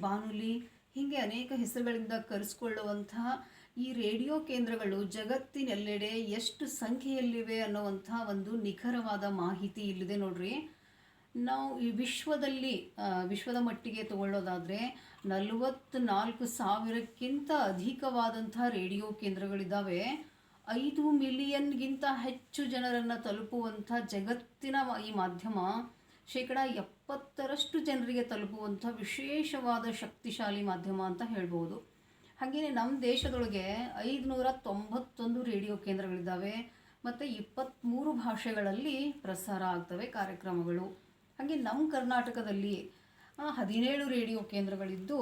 ಬಾನುಲಿ, ಹೀಗೆ ಅನೇಕ ಹೆಸರುಗಳಿಂದ ಕರೆಸ್ಕೊಳ್ಳುವಂತಹ ಈ ರೇಡಿಯೋ ಕೇಂದ್ರಗಳು ಜಗತ್ತಿನೆಲ್ಲೆಡೆ ಎಷ್ಟು ಸಂಖ್ಯೆಯಲ್ಲಿವೆ ಅನ್ನುವಂಥ ಒಂದು ನಿಖರವಾದ ಮಾಹಿತಿ ಇಲ್ಲಿದೆ ನೋಡ್ರಿ. ನಾವು ಈ ವಿಶ್ವದಲ್ಲಿ ವಿಶ್ವದ ಮಟ್ಟಿಗೆ ತಗೊಳ್ಳೋದಾದರೆ ನಲವತ್ತ್ನಾಲ್ಕು ಸಾವಿರಕ್ಕಿಂತ ಅಧಿಕವಾದಂಥ ರೇಡಿಯೋ ಕೇಂದ್ರಗಳಿದ್ದಾವೆ ಐದು ಮಿಲಿಯನ್ಗಿಂತ ಹೆಚ್ಚು ಜನರನ್ನು ತಲುಪುವಂಥ ಜಗತ್ತಿನ ಈ ಮಾಧ್ಯಮ ಶೇಕಡ ಎಪ್ಪತ್ತರಷ್ಟು ಜನರಿಗೆ ತಲುಪುವಂಥ ವಿಶೇಷವಾದ ಶಕ್ತಿಶಾಲಿ ಮಾಧ್ಯಮ ಅಂತ ಹೇಳ್ಬೋದು. ಹಾಗೆಯೇ ನಮ್ಮ ದೇಶದೊಳಗೆ ಐದುನೂರ ತೊಂಬತ್ತೊಂದು ರೇಡಿಯೋ ಕೇಂದ್ರಗಳಿದ್ದಾವೆ, ಮತ್ತು ಇಪ್ಪತ್ತ್ಮೂರು ಭಾಷೆಗಳಲ್ಲಿ ಪ್ರಸಾರ ಆಗ್ತವೆ ಕಾರ್ಯಕ್ರಮಗಳು. ಹಾಗೆ ನಮ್ಮ ಕರ್ನಾಟಕದಲ್ಲಿ ಹದಿನೇಳು ರೇಡಿಯೋ ಕೇಂದ್ರಗಳಿದ್ದು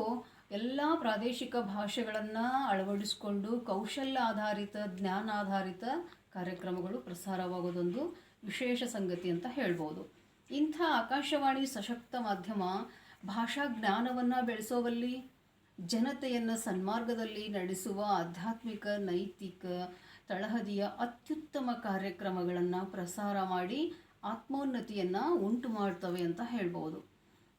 ಎಲ್ಲ ಪ್ರಾದೇಶಿಕ ಭಾಷೆಗಳನ್ನು ಅಳವಡಿಸಿಕೊಂಡು ಕೌಶಲ್ಯ ಆಧಾರಿತ, ಜ್ಞಾನ ಆಧಾರಿತ ಕಾರ್ಯಕ್ರಮಗಳು ಪ್ರಸಾರವಾಗೋದೊಂದು ವಿಶೇಷ ಸಂಗತಿ ಅಂತ ಹೇಳ್ಬೋದು. ಇಂಥ ಆಕಾಶವಾಣಿ ಸಶಕ್ತ ಮಾಧ್ಯಮ ಭಾಷಾ ಜ್ಞಾನವನ್ನು ಬೆಳೆಸೋವಲ್ಲಿ, ಜನತೆಯನ್ನು ಸನ್ಮಾರ್ಗದಲ್ಲಿ ನಡೆಸುವ ಆಧ್ಯಾತ್ಮಿಕ, ನೈತಿಕ ತಳಹದಿಯ ಅತ್ಯುತ್ತಮ ಕಾರ್ಯಕ್ರಮಗಳನ್ನು ಪ್ರಸಾರ ಮಾಡಿ ಆತ್ಮೋನ್ನತಿಯನ್ನು ಉಂಟು ಮಾಡ್ತವೆ ಅಂತ ಹೇಳ್ಬೋದು.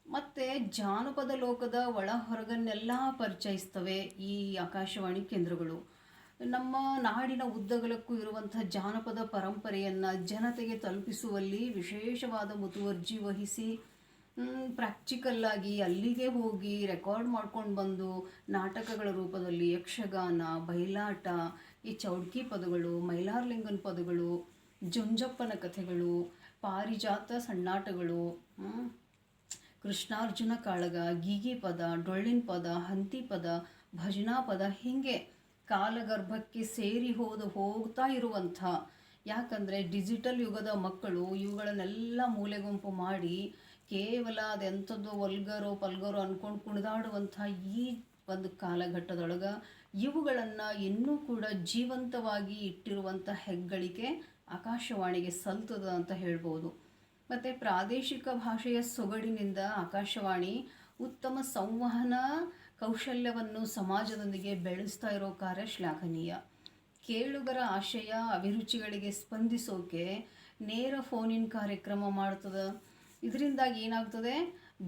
ಮತ್ತು ಜಾನಪದ ಲೋಕದ ಒಳ ಹೊರಗನ್ನೆಲ್ಲ ಪರಿಚಯಿಸ್ತವೆ ಈ ಆಕಾಶವಾಣಿ ಕೇಂದ್ರಗಳು. ನಮ್ಮ ನಾಡಿನ ಉದ್ದಗಲಕ್ಕೂ ಇರುವಂತಹ ಜಾನಪದ ಪರಂಪರೆಯನ್ನು ಜನತೆಗೆ ತಲುಪಿಸುವಲ್ಲಿ ವಿಶೇಷವಾದ ಮುತುವರ್ಜಿ ವಹಿಸಿ ಪ್ರಾಕ್ಟಿಕಲ್ಲಾಗಿ ಅಲ್ಲಿಗೆ ಹೋಗಿ ರೆಕಾರ್ಡ್ ಮಾಡ್ಕೊಂಡು ಬಂದು ನಾಟಕಗಳ ರೂಪದಲ್ಲಿ ಯಕ್ಷಗಾನ, ಬಯಲಾಟ, ಈ ಚೌಡ್ಕಿ ಪದಗಳು, ಮೈಲಾರ್ಲಿಂಗನ್ ಪದಗಳು, ಜುಂಜಪ್ಪನ ಕಥೆಗಳು, ಪಾರಿಜಾತ ಸಣ್ಣಾಟಗಳು ಕೃಷ್ಣಾರ್ಜುನ ಕಾಳಗ, ಗೀಗಿ ಪದ, ಡೊಳ್ಳಿನ ಪದ, ಹಂತಿ ಪದ, ಭಜನಾ ಪದ, ಹೀಗೆ. ಕಾಲಗರ್ಭಕ್ಕೆ ಸೇರಿ ಹೋದ ಹೋಗ್ತಾ ಇರುವಂಥ, ಯಾಕಂದರೆ ಡಿಜಿಟಲ್ ಯುಗದ ಮಕ್ಕಳು ಇವುಗಳನ್ನೆಲ್ಲ ಮೂಲೆಗುಂಪು ಮಾಡಿ ಕೇವಲ ಅದೆಂಥದ್ದು ಒಲ್ಗರೋ ಪಲ್ಗರೋ ಅಂದ್ಕೊಂಡು ಕುಣಿದಾಡುವಂಥ ಈ ಒಂದು ಕಾಲಘಟ್ಟದೊಳಗೆ ಇವುಗಳನ್ನು ಇನ್ನೂ ಕೂಡ ಜೀವಂತವಾಗಿ ಇಟ್ಟಿರುವಂಥ ಹೆಗ್ಗಳಿಕೆ ಆಕಾಶವಾಣಿಗೆ ಸಲ್ತದ ಅಂತ ಹೇಳ್ಬೋದು. ಮತ್ತು ಪ್ರಾದೇಶಿಕ ಭಾಷೆಯ ಸೊಗಡಿನಿಂದ ಆಕಾಶವಾಣಿ ಉತ್ತಮ ಸಂವಹನ ಕೌಶಲ್ಯವನ್ನು ಸಮಾಜದೊಂದಿಗೆ ಬೆಳೆಸ್ತಾ ಇರೋ ಕಾರ್ಯ ಶ್ಲಾಘನೀಯ. ಕೇಳುಗರ ಆಶಯ ಅಭಿರುಚಿಗಳಿಗೆ ಸ್ಪಂದಿಸೋಕೆ ನೇರ ಫೋನಿನ್ ಕಾರ್ಯಕ್ರಮ ಮಾಡ್ತದೆ. ಇದರಿಂದಾಗಿ ಏನಾಗ್ತದೆ?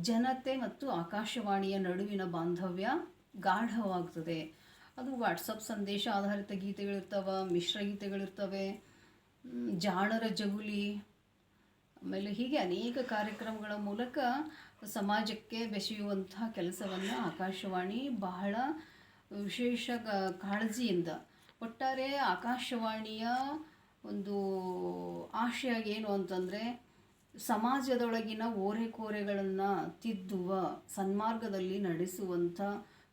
ಜನತೆ ಮತ್ತು ಆಕಾಶವಾಣಿಯ ನಡುವಿನ ಬಾಂಧವ್ಯ ಗಾಢವಾಗ್ತದೆ. ಅದು ವಾಟ್ಸಪ್ ಸಂದೇಶ ಆಧಾರಿತ ಗೀತೆಗಳಿರ್ತವೆ ಮಿಶ್ರ ಗೀತೆಗಳಿರ್ತವೆ ಮ್, ಜಾಣರ ಜಗುಲಿ ಆಮೇಲೆ ಹೀಗೆ ಅನೇಕ ಕಾರ್ಯಕ್ರಮಗಳ ಮೂಲಕ ಸಮಾಜಕ್ಕೆ ಬೆಸೆಯುವಂತಹ ಕೆಲಸವನ್ನು ಆಕಾಶವಾಣಿ ಬಹಳ ವಿಶೇಷ ಕಾಳಜಿಯಿಂದ, ಒಟ್ಟಾರೆ ಆಕಾಶವಾಣಿಯ ಒಂದು ಆಶಯ ಏನು ಅಂತಂದರೆ ಸಮಾಜದೊಳಗಿನ ಓರೆಕೋರೆಗಳನ್ನು ತಿದ್ದುವ ಸನ್ಮಾರ್ಗದಲ್ಲಿ ನಡೆಸುವಂಥ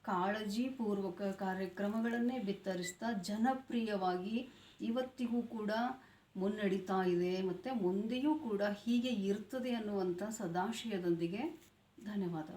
ಕಾಳಜಿಪೂರ್ವಕ ಕಾರ್ಯಕ್ರಮಗಳನ್ನೇ ಬಿತ್ತರಿಸ್ತಾ ಜನಪ್ರಿಯವಾಗಿ ಇವತ್ತಿಗೂ ಕೂಡ ಮುನ್ನಡೀತಾ ಇದೆ ಮತ್ತು ಮುಂದೆಯೂ ಕೂಡ ಹೀಗೆ ಇರ್ತದೆ ಅನ್ನುವಂಥ ಸದಾಶಯದೊಂದಿಗೆ ಧನ್ಯವಾದ.